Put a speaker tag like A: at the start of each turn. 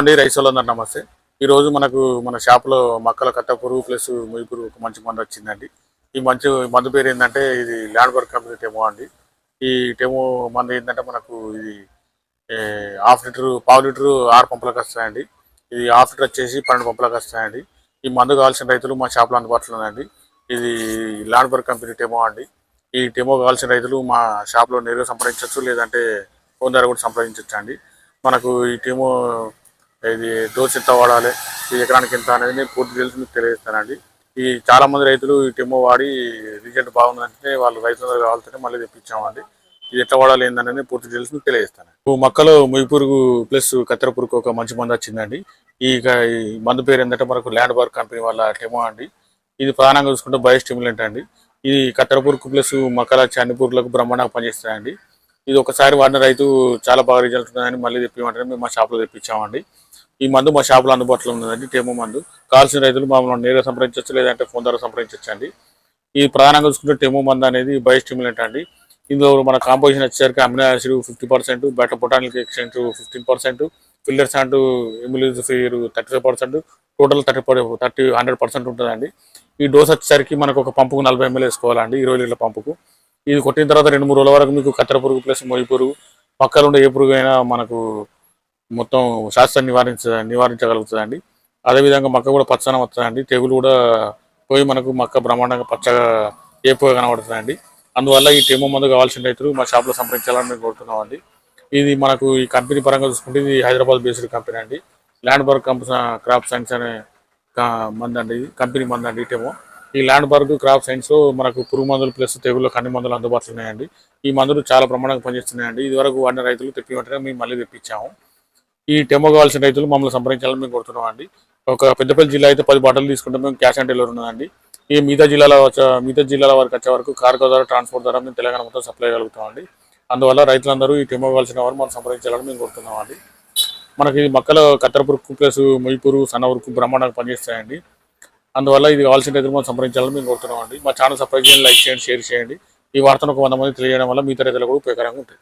A: అండి రైస్ వాళ్ళందరూ నమస్తే. ఈరోజు మనకు మన షాప్లో మక్కల కట్ట పురుగు ప్లస్ మొయ్యి పురుగు ఒక మంచి మందు వచ్చిందండి. ఈ మంచి మందు పేరు ఏంటంటే ఇది ల్యాండ్ వర్క్ కంపెనీ టెమో అండి. ఈ టెమో మందు ఏంటంటే మనకు ఇది హాఫ్ లీటర్ పావు లీటర్ ఆరు పంపులకు వస్తాయండి. ఇది హాఫ్ లీటర్ వచ్చేసి పన్నెండు పంపులకు వస్తాయండి. ఈ మందు కావాల్సిన రైతులు మా షాప్లో అందుబాటులో ఉందండి. ఇది ల్యాండ్ వర్క్ కంపెనీ టెమో అండి. ఈ టెమో కావాల్సిన రైతులు మా షాప్లో నేరుగా సంప్రదించవచ్చు లేదంటే ఫోన్ ద్వారా కూడా సంప్రదించవచ్చు అండి మనకు ఈ టీము ఇది డోస్ ఎంత వాడాలి ఈ ఎకరానికి ఎంత అనేది పూర్తి తెలిసి మీకు తెలియజేస్తానండి. ఈ చాలా మంది రైతులు ఈ టెమో వాడి రిజల్ట్ బాగుందంటే వాళ్ళు రైతులందరూ కావాలంటే మళ్ళీ తెప్పించామండి. ఇది ఎట్లా వాడాలి ఏందనేది పూర్తి తెలిసి మీకు తెలియజేస్తాను మొక్కలో ముయ్యిపురుగు ప్లస్ కత్తెర పురుగు ఒక మంచి మందు వచ్చిందండి. ఈ మందు పేరు ఏంటంటే మనకు ల్యాండ్ బార్ కంపెనీ వాళ్ళ టెమో అండి. ఇది ప్రధానంగా చూసుకుంటే బయోస్టిమ్యులెంట్ అండి. ఇది కత్తెర పురుగు ప్లస్ మొక్కల వచ్చే పురుగులకు బ్రహ్మాండంగా పనిచేస్తాయండి. ఇది ఒకసారి వాడిన రైతు చాలా బాగా రిజల్ట్ ఉందని మళ్ళీ తెప్పిమంటే మేము మా షాప్లో తెప్పించామండి. ఈ మందు మా షాప్లో అందుబాటులో ఉందండి టేమో మందు. కావాల్సిన రైతులు మమ్మల్ని నేరుగా సంప్రదించవచ్చు లేదంటే ఫోన్ ద్వారా సంప్రదించవచ్చు అండి ఈ ప్రధానంగా చూసుకుంటే టెమో మందు అనేది బయోస్టిమ్యులెంట్ అండి. ఇందులో మన కాంపోజిషన్ వచ్చేసరికి amino acid fifty percent better botanic extent fifteen percent fillers and emulsifier thirty five percent total thirty thirty hundred percent ఉంటుందండి. ఈ డోస్ వచ్చేసరికి మనకు ఒక పంపుకు నలభై ఎంఎల్ వేసుకోవాలండి ఇరవై లీటర్ల పంపుకు ఇది కొట్టిన తర్వాత రెండు మూడు రోజుల వరకు మీకు కత్తెర పురుగు ప్లస్ మొయ్యి పురుగు. పక్కన ఉండే ఏ పురుగు అయినా మనకు మొత్తం శాస్త్రం నివారించ నివారించగలుగుతుందండి. అదేవిధంగా మొక్క కూడా పచ్చనం వస్తుందండి. తెగులు కూడా పోయి మనకు మొక్క బ్రహ్మాండంగా పచ్చగా ఏపుగా కనబడుతుందండి. అందువల్ల ఈ టెమో మందు కావాల్సిన రైతులు. మా షాప్లో సంప్రదించాలని మేము కోరుతున్నామండి. ఇది మనకు ఈ కంపెనీ పరంగా చూసుకుంటే ఇది హైదరాబాద్ బేస్డ్ కంపెనీ అండి. Landburg company crop science అనే మందండి ఇది. కంపెనీ మందండి అండి ఈ ల్యాండ్ బర్గ్ క్రాప్ సైన్స్ మనకు పురుగు మందులు ప్లస్ తెగుళ్ళ అన్ని మందులు అందుబాటులో ఉన్నాయండి. ఈ మందులు చాలా ప్రమాణంగా పనిచేస్తున్నాయండి. ఇది వరకు వాడిన రైతులు తెప్పి వెంటనే మేము మళ్ళీ తెప్పించాము. ఈ టెమో కావాల్సిన రైతులు మమ్మల్ని సంప్రదించాలని మేము కోరుతున్నాం అండి ఒక పెద్దపల్లి జిల్లా అయితే పది బాటలు తీసుకుంటే మేము క్యాష్ ఆన్ డెలివరీ ఉన్నదండి ఈ మిగతా జిల్లాల వచ్చే- మిగతా జిల్లాల వరకు వచ్చే వరకు కార్గో ద్వారా ట్రాన్స్పోర్ట్ ద్వారా మేము తెలంగాణ మొత్తం సప్లై కలుగుతామండి అందువల్ల రైతులందరూ ఈ టెమో కావాల్సిన వారు మనం సంప్రదించాలని మేము కోరుతున్నాం అండి మనకి మొక్కలు కత్తెర పురుగు ప్లస్ మొయ్యి పురుగు సన్న బ్రహ్మాండంగా పనిచేస్తాయండి. అందువల్ల ఇది కావాల్సిన రైతులు మనం సంప్రదించాలని మేము కోరుతున్నాం అండి మా ఛానల్ సబ్స్క్రైబ్ చేయండి లైక్ చేయండి షేర్ చేయండి. ఈ వార్తను ఒక వంద మంది తెలియజేయడం వల్ల మీ రైతులకు కూడా ఉపయోగకరంగా ఉంటుంది.